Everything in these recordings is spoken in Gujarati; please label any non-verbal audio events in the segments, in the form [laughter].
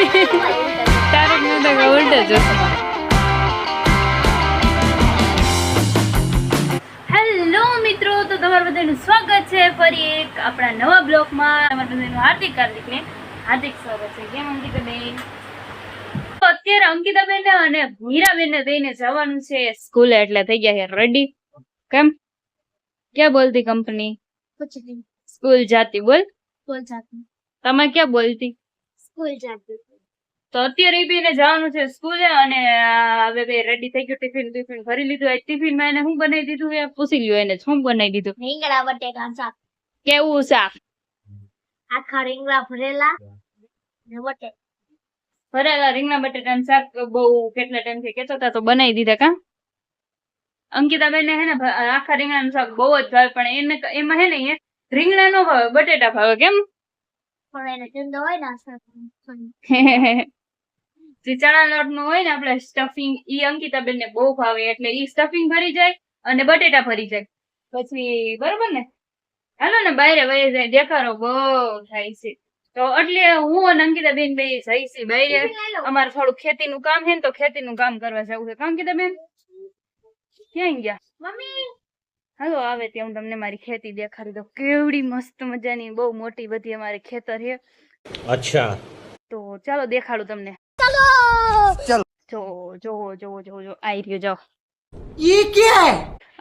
તારક મહેતા કા ઉલ્ટા ચશ્મા હેલો મિત્રો તો તમારું બધાનું સ્વાગત છે ફરી એક આપણા નવા બ્લોગમાં તમારું બધાનું હાર્દિક હાર્દિકને હાર્દિક સ્વાગત છે. કેમ અંકિતાબેન? અત્યારે અંકિતાબેન અને મીરાબેનને લઈને જવાનું છે સ્કૂલે એટલે થઈ ગયા છે રેડી કેમ? ક્યાં બોલતી કંપની સ્કૂલ જાતી બોલ. સ્કૂલ જાતી. તમે ક્યાં બોલતી? સ્કૂલ જાતી. તો અત્યારે એ બેને જવાનું છે સ્કૂલે અને હવે બે રેડી થઈ ગયું ટિફિન ટિફિન ભરી લીધું. હોય ટિફિનમાં એને શું બનાવી દીધું? એ પૂછી લ્યો એને શું બનાવી દીધું? રીંગણા બટેકા શાક. કેવું શાક? આખા રીંગણા ભરેલા ને બટેકા. ભરેલા રીંગણા બટેટાનું શાક બહુ કેટલા ટાઈમથી કેતો હતા તો બનાવી દીધા કા? અંકિતા બેન હે ને આખા આખા રીંગણાનું શાક બહુ જ ભાવે પણ એને એમાં હે ને એ રીંગણા નો ભાવે બટેટા ભાવે કેમ? પણ એને ઠંડો હોય ને. [laughs] ચણા લોટનું હોય ને આપડે સ્ટફિંગ ઈ અંકિતાબેન ને બહુ ભાવે એટલે ઈ સ્ટફિંગ ભરી જાય અને બટેટા ભરી જાય. પછી બરોબર ને? હાલો ને બાયરે વહી જાય દેખારો બહુ થાય છે. તો એટલે હું અને અંકિતાબેન બે જઈ છે બહાર અમારે થોડું ખેતી નું કામ છે ને તો ખેતી નું કામ કરવા જવું છે. અંકિતા બેન ક્યાં ગયા? મમ્મી! હાલો આવે તે હું તમને મારી ખેતી દેખાડી દઉં. કેવડી મસ્ત મજાની બહુ મોટી બધી અમારી ખેતર છે. અચ્છા. તો ચાલો દેખાડું તમને. ચાલો. ચાલો. જો જો જો જો જો આવી રહ્યો જો ઈ કે?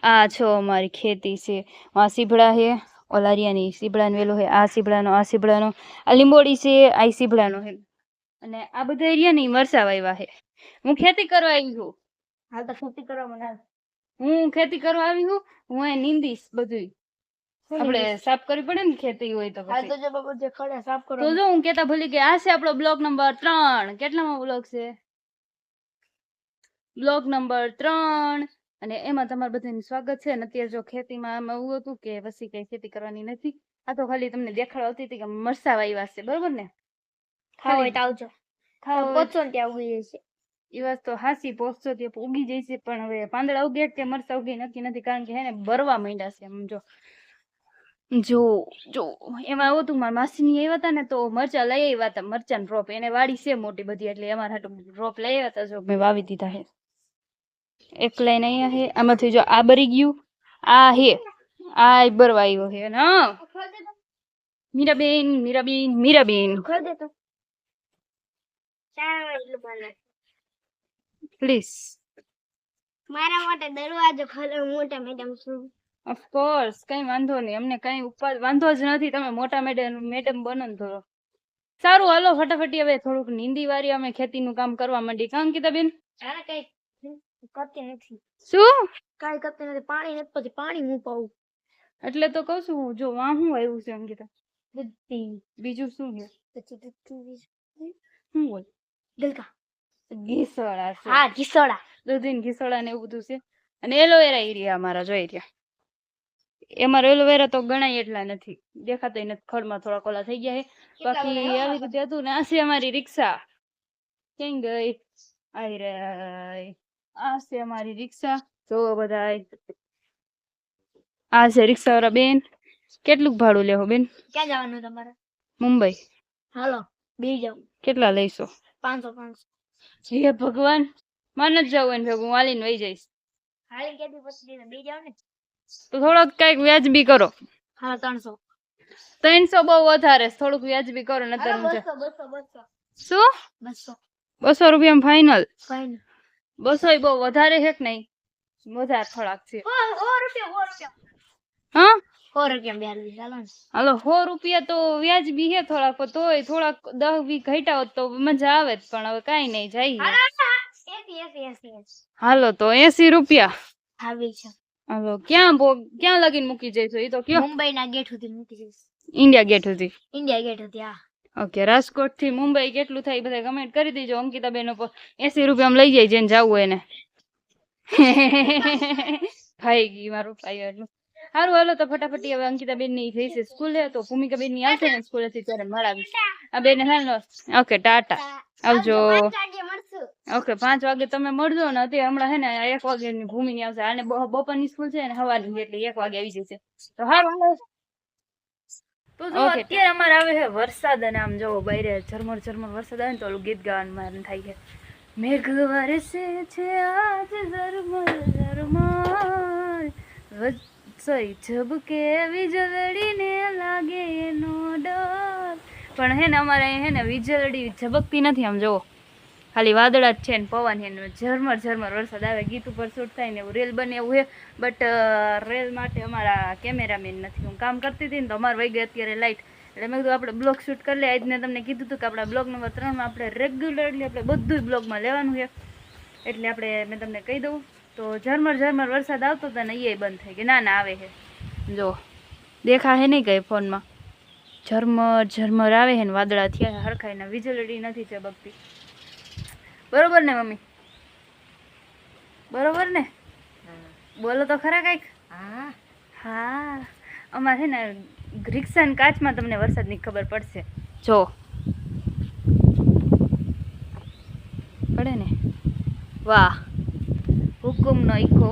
આ છો અમારી ખેતી છે. આ સીભડા હે ઓલારિયાની સીબડાનું વેલું હે આ સીબડાનો આ સીબડાનો. આ લીંબોડી છે આ સીબડાનો હે. અને આ બધા એરિયા નહીં વરસાવ આવ્યા હે. હું ખેતી કરવા આવી છું. હાલ તો ખેતી કરવા મને હું ખેતી કરવા આવી હું હું એ નીંદીશ બધું આપણે સાફ કરવી પડે ને ખેતી હોય તો હાલ તો જો બાબા જે ખડે સાફ કરો તો જો હું કેતા ભૂલી ગઈ આ છે આપણો બ્લોક નંબર 3 કેટલામાં બ્લોક છે? બ્લોક નંબર ત્રણ. અને એમાં તમારું બધાનું સ્વાગત છે. અને અત્યારે જો ખેતીમાં એમાં એવું હતું કે વસી કઈ ખેતી કરવાની નથી. આ તો ખાલી તમને દેખાડવા આવતી હતી કે મરસા વાવ્યા છે. બરોબર ને? ખાવ હોય તો આવજો. ખાવ પોચો ને ત્યાં ઉગી જશે. એ વાત તો હાસી પોચો તે ઉગી જાય છે પણ હવે પાંદડા ઉગે કે મરસા ઉગે નક્કી નથી. કારણ કે હે ને ભરવા માંડ્યા છે. એમ જો જો, એમાં એવું હતું, મારા માસીની આવ્યા હતા ને તો મરચા લઈ આવ્યા હતા મરચાં ડ્રોપ એને વાડી છે મોટી બધી, એટલે અમારા હાટું ડ્રોપ લઈ આવ્યા હતા, જો મેં વાવી દીધા હે એક લાઈન અહીંયા હે આમાંથી જો આ બરી ગયું, આ હે આ બરવા આવ્યો હે. ને મીરાબેન મીરાબેન મીરાબેન. પ્લીઝ. મારા માટે દરવાજો ખોલો, મોટા મેડમ, શું? ઓફકોર્સ કઈ વાંધો નહીં. અમને કઈ ઉપર વાંધો જ નથી. તમે મોટા મેડમ મેડમ બનો ને થોડો સારું હાલો ફટાફટી હવે થોડુંક નીંદી વારી અમે ખેતીનું કામ કરવા માંડી. કાં અંકિતા બેન અરે કઈ કરતી નથી. શું? કઈ કરતી નથી. પાણી નથી પછી પાણી હું પાઉં. એટલે તો કહું છું જો વાહ હું આવ્યું છે અંકિતા. બીજું શું છે? પછી શું બોલ ગલકા. ઘીસોડા હા ઘીસોડા દૂધીન ઘીસોડા ને એવું બધું છે. અને એલોવેરા એરિયા અમારા જોઈ રહ્યા. એમાં એલોવેરા તો ગણાય એટલા નથી. દેખાતા નથી ખડમાં થોડા કોલા થઈ ગયા છે. બાકી આવી રીતે હતું ને આ છે અમારી રિક્ષા. ક્યાં ગઈ? આઈ રે. આ છે અમારી રિક્ષા. જોવો બધા આ છે રિક્ષા વાળા બેન. કેટલું ભાડું લેવો બેન? ક્યાં જવાનું તમારે? મુંબઈ. હાલો બે જાવ કેટલા લઈશો? પાંચસો પાંચસો. હે ભગવાન. મને જ જવું ને ભેગું વાલીને વહી જઈશ. હાલી કેટલી પછી બે જાવ ને? તો થોડોક કંઈક વ્યાજબી કરો. હા ત્રણસો. ત્રણસો બહુ વધારે થોડુંક વ્યાજબી કરો નતર શું? બસો. રૂપિયા ફાઈનલ બસો બહુ વધારે છે કે નહીં? વધારે થોડાક છે. હા? હાલી સો રૂપિયા તો વ્યાજબી હે થોડાક પણ તોય થોડાક દસ વી તો મજા આવે જ પણ હવે કઈ નહીં જાય હાલો તો એસી રૂપિયા. આવી છે હાલો ક્યાં ક્યાં લગીન મૂકી જઈશ એ તો કયો? મુંબઈ ના ગેટ સુધી મૂકી જઈશ. ઇન્ડિયા ગેટ સુધી? ઇન્ડિયા ગેટ સુધી હા. ઓકે રાજકોટથી મુંબઈ કેટલું થાય બધા કમેન્ટ કરી દેજો. અંકિતા બેન ઉપર એસી રૂપિયામાં લઈ જાય જેને જવું એને. [laughs] ભાઈ ગઈ મારું ભાઈ એટલું. સારું હાલો તો ફટાફટી હવે અંકિતા બેનની થઈ છે સ્કૂલે તો ભૂમિકા બેનની આવશે ને સ્કૂલે થી ત્યારે મળાવીશ આ બેન હાલો ઓકે ટાટા. આવજો. ઓકે પાંચ વાગે તમે મળજો ને અત્યારે હમણાં હે ને એક વાગે ની ભૂમિ ની આવશે. અને બપોરની સ્કૂલ છે ને સવારની એટલે એક વાગે આવી જશે. તો હારું તો જો અત્યારે અમારે આવે છે વરસાદ અને આમ જોવો બહાર ઝરમર ઝરમર વરસાદ આવે ને તો ઓલું ગીત ગાવાનું મારે થાય છે. મેઘ વરસે છે આજ ઝરમર ઝરમર. સોરી ઝબકે વીજળીને લાગે એનો ડર. પણ હે ને અમારે હે ને વીજળી ઝબકતી નથી આમ જોવો ખાલી વાદળા જ છે ને પવન છે ઝરમર ઝરમર વરસાદ આવે, ગીત ઉપર શૂટ થાય ને એવું રેલ બને એવું છે. બટ રેલ માટે અમારા કેમેરામેન નથી, હું કામ કરતી હતી ને તો અમારે વહી ગઈ અત્યારે લાઇટ એટલે મેં કીધું આપણે બ્લોગ શૂટ કરી લે આજને તમને કીધું હતું કે આપણા બ્લોગ નંબર ત્રણમાં આપણે રેગ્યુલરલી આપણે બધું જ બ્લોગમાં લેવાનું છે. એટલે આપણે, મેં તમને કહી દઉં. તો ઝરમર ઝરમર વરસાદ આવતો હતો ને એ બંધ થઈ ગયો ના ના આવે છે. જો દેખા હે નહીં કંઈ ફોનમાં. ઝરમર ઝરમર આવે છે ને વાદળા થયા હરખાઈના વીજળી નથી ચબકતી. બરોબર ને મમ્મી? બરોબર ને? બોલો તો ખરા કંઈક? હા. હા. અમારે ને રિક્ષા અને કાચમાં તમને વરસાદની ખબર પડશે. જો. પડે ને? વાહ. હુકુમનો ઈકો.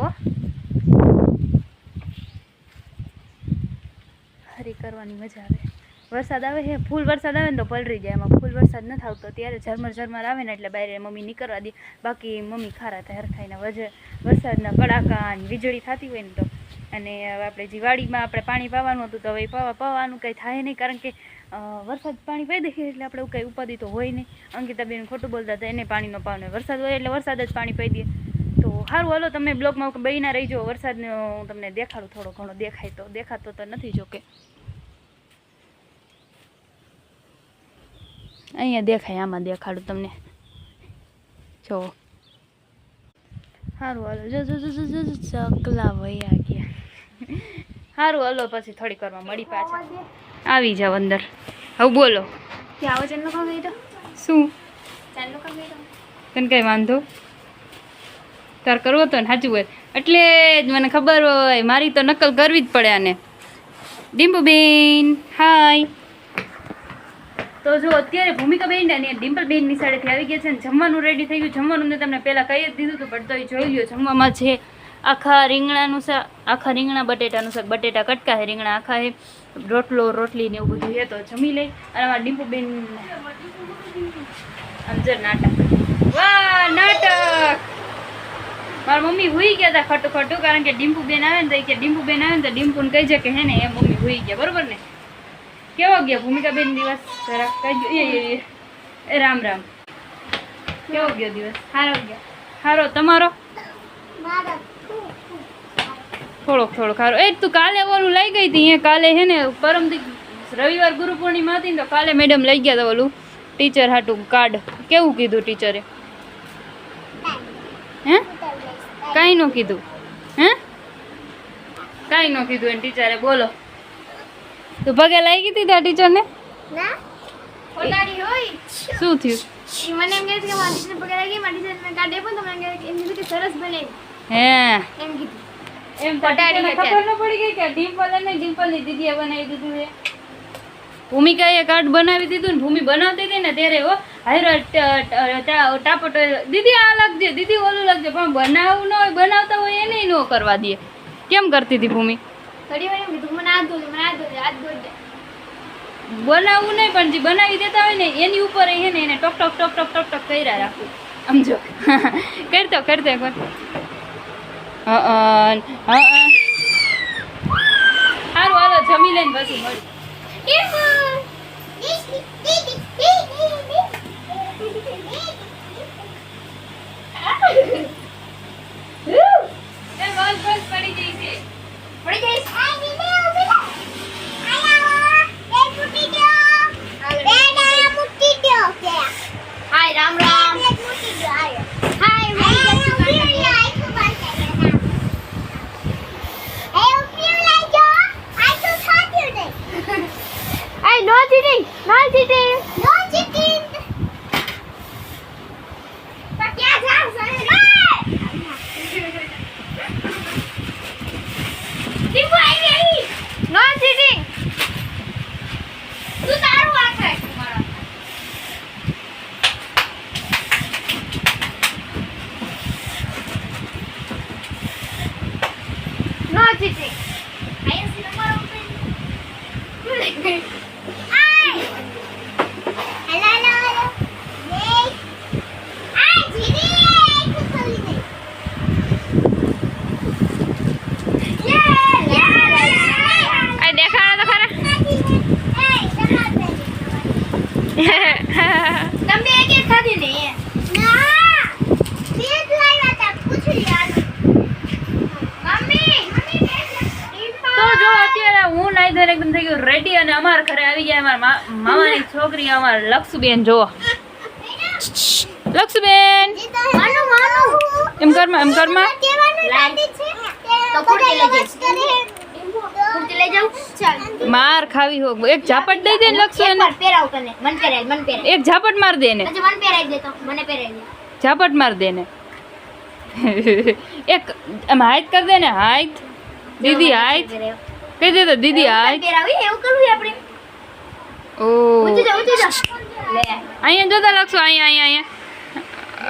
હરી કરવાની મજા આવે. વરસાદ આવે છે, ફૂલ વરસાદ આવે ને તો પલરી જાય. એમાં ફૂલ વરસાદ નથી આવતો ત્યારે ઝરમર ઝરમર આવે ને એટલે બહાર મમ્મી નીકળવા દે. બાકી મમ્મી ખારા થાય, હરખાઈને વજે. વરસાદના કડાકા અને વીજળી થતી હોય ને તો. અને આપણે જીવાડીમાં આપણે પાણી પાવાનું હતું તો હવે પાવા પાવાનું કંઈ થાય નહીં કારણ કે વરસાદ પાણી પાઈ દઈએ એટલે આપણે કંઈ ઉપાધિ તો હોય નહીં. અંકિતાબેન ખોટું બોલતા હતા, એને પાણીનો પાવ વરસાદ હોય એટલે વરસાદ જ પાણી પાઈ દઈએ તો સારું હાલો, તમે બ્લોગમાં બહીના રહીજો. વરસાદનો હું તમને દેખાડું થોડો ઘણો. દેખાય તો, દેખાતો તો નથી જોકે. અહીંયા દેખાય આમાં દેખાડું તમને. જો. સારું હાલો. જો જો જો જો ચકલા વયા ગયા. સારું હાલો પછી થોડીક વારમાં મળી પાછા. આવી જાવ અંદર. હવે બોલો. શું? તને કઈ વાંધો? તાર કરવો તો ને સાચું હોય એટલે જ મને ખબર હોય મારી તો નકલ કરવી જ પડે આને. ડિમ્પુબેન હાય. તો જો અત્યારે ભૂમિકાબેન અને ડિમ્પલબેનની સાડેથી આવી ગયા છે અને જમવાનું રેડી થઈ ગયું. જમવાનું તમને પહેલાં કહી જ દીધું હતું, પણ તોય જોઈ લ્યો, જમવામાં છે આખા રીંગણાનું શાક, આખા રીંગણા બટેટાનું શાક, બટેટા કટકા હે, રીંગણા આખા હે, રોટલો, રોટલી ને એવું બધું હે, તો જમી લઈ. અને અમારા ડિમ્પુબેન અંજર નાટક. વાહ, નાટક! મારા મમ્મી હુઈ ગયા હતા ખટું ખટું, કારણ કે ડિમ્પુ બેન આવે ને તો કે ડિમ્પુ બેન આવે ને તો ડિમ્પુને કહી જાય કે હે ને, એ મમ્મી હુઈ ગયા, બરોબર ને? કેવો ગયો? ભૂમિકા બેન દિવસ જરાક કહેજો. રામ રામ. કેવો ગયો દિવસ? સારો ગયો. સારો. તમારો? થોડોક થોડોક સારો. એ તું કાલે ઓલું લઈ ગઈ હતી અહીંયા કાલે હે ને પરમદી રવિવાર ગુરુ પૂર્ણિમા હતી ને તો કાલે મેડમ લઈ ગયા હતા ઓલું. ટીચર હાટું કાર્ડ કેવું કીધું ટીચરે હે? કાંઈ ન કીધું. હે? કાંઈ ન કીધું એને ટીચરે બોલો. તું પગે લાગી ગઈ હતી ત્યાં ટીચરને? ના. હોય. શું થયું? મને એમ કહે છે કે મારી ટીચર પકડાઈ ગઈ મારી ટીચર કાઢે પણ તો મને એમ કીધું કે સરસ બને. હે. એમ કીધું. એમ પટાડી ખબર ન પડી ગઈ કે ડિમ્પલ અને ડિમ્પલની દીદીએ બનાવી દીધું છે. ભૂમિકાએ કાર્ડ બનાવી દીધું ને ભૂમિ બનાવતી હતી ને ત્યારે હો ટાપટ દીદી આ લાગજે દીદી ઓલું લાગજે પણ બનાવવું ન હોય બનાવતા હોય એને ન કરવા દે. કેમ કરતી હતી ભૂમિ? ઘડી વાર એમ કીધું મને આ ધોલે મને આ બનાવવું નહીં પણ જે બનાવી દેતા હોય ને એની ઉપર એ ને એને talk talk talk talk talk talk કર્યા રાખવું સમજો? [laughs] કરતો કરતો એક વાર. સારું હાલો જમી લઈને પછી મળી [laughs] બસ બસ પડી ગઈ છે. પડી જઈશ હાય Ram Ram Hey, no cheating! No cheating! No cheating! But yeah, that's right! Dimpu આવી આવી! No cheating! તું તારું વાત રાખ મારા No cheating! આયા સી તમારો તમે એક એક ખાધી ને ના બે જ લાવ્યા હતા પૂછી યાર મમ્મી તો જો અત્યારે હું એકદમ થઈ ગયું રેડી અને અમાર ઘરે આવી ગયા અમાર મામાની છોકરી અમાર લક્ષુબેન જો લક્ષુબેન માનું માનું એમ કરમાં એમ કરમાં માર ખાવી હો. એક ઝાપટ દઈ દે લક્ષુ એક એને એક ઝાપટ માર દે ને પછી મન પહેરાય દે તો. મને પહેરાય દે. ઝાપટ માર દે ને [laughs] એક એમ હાઈટ કર દે ને હાઈટ. દીદી હાઈટ. કહી દે તો દીદી હાઈટ પહેરાવી એવું કરવું આપણે ઓ ઊંચી જા ઊંચી જા લે અહીંયા જોતા લક્ષુ અહીંયા અહીંયા અહીંયા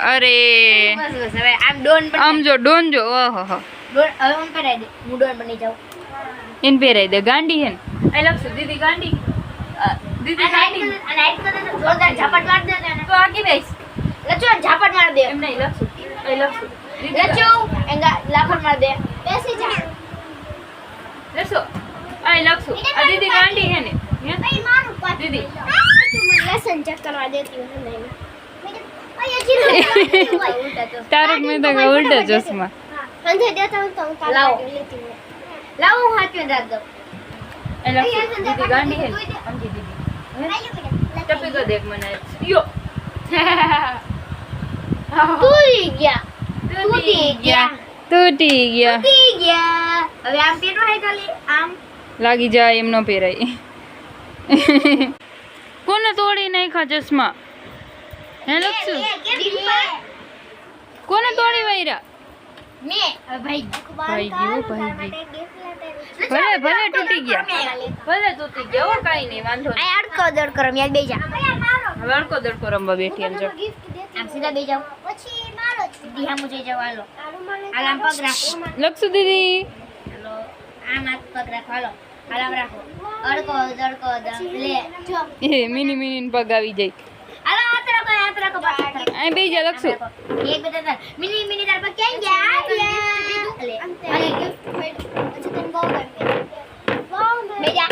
અરે બસ બસ હવે આમ ડોન બની આમ જો ડોન જો ઓહો હો ડોન હવે હું પહેરાય દે હું ડોન બની જાઉં એને પહેરાઈ દે ગાંડી હે ને આ લક્ષુ દીદી ગાંડી અ, દીદી અને હાઈટ ગાંડી કર અને હાઈટ કર દે તો જોરદાર ઝાપટ માર દે તને તો આગી બેસ લચો ઝાપટ માર દે એમ નહીં લક્ષુ એ લક્ષુ દીદી લચો એંગા લાફડ માર દે બેસી જા લેસો આય લક્ષુ આ દીદી ગાંડી હે ને. હે? મારું પાછું દીદી. તું મને લેસન ચેક કરવા દેતી હોય ને તારક મહેતા કા ઉલ્ટા ચશ્મા. સંજય દેતા હું તો હું લાવો. લાવો હું હાચવીને રાખ દઉં. એ લક્ષુ દીદી ગાંડી હે સમજી દીદી. ટપી તો દેખ મને. યો [laughs] [laughs] તૂટી ગયા. તૂટી ગયા. તૂટી ગયા. તૂટી ગયા. હવે આમ હે ખાલી આમ? લાગી જાય એમ ન પહેરાય. કોને તોડી નાખ્યા ચશ્મા? હે લક્ષુ? કોને તોડી વાયરા? મે. ભાઈ ભાઈ ગયું, ભાઈ ભલે ભલે તૂટી ગયા. ભલે તૂટી ગયા હો કાઈ નહીં વાંધો આ અડકો દડ કરો યાદ બે હવે અડકો દડકો રમવા બેઠી એમ જો આમ સીધા બેજાઓ પછી દિહા મુજે જવાલો આલામ પગ રાખો. લક્ષુ દીદી. હાલો આમ હાથ પગ રાખો હાલો. આલામ રાખો. અડકો અડકો લે. એ મિની મિની પગ આવી જાય. હાલો હાથ રાખો હાથ રાખો અહીં બેસી જા લક્ષુ. એક બે ત્રણ મિની મિની તાર પર કેમ ગયા? આલે આલે ગિફ્ટ મેડ અચ્છા તને બહુ ગમે. બહુ મેજા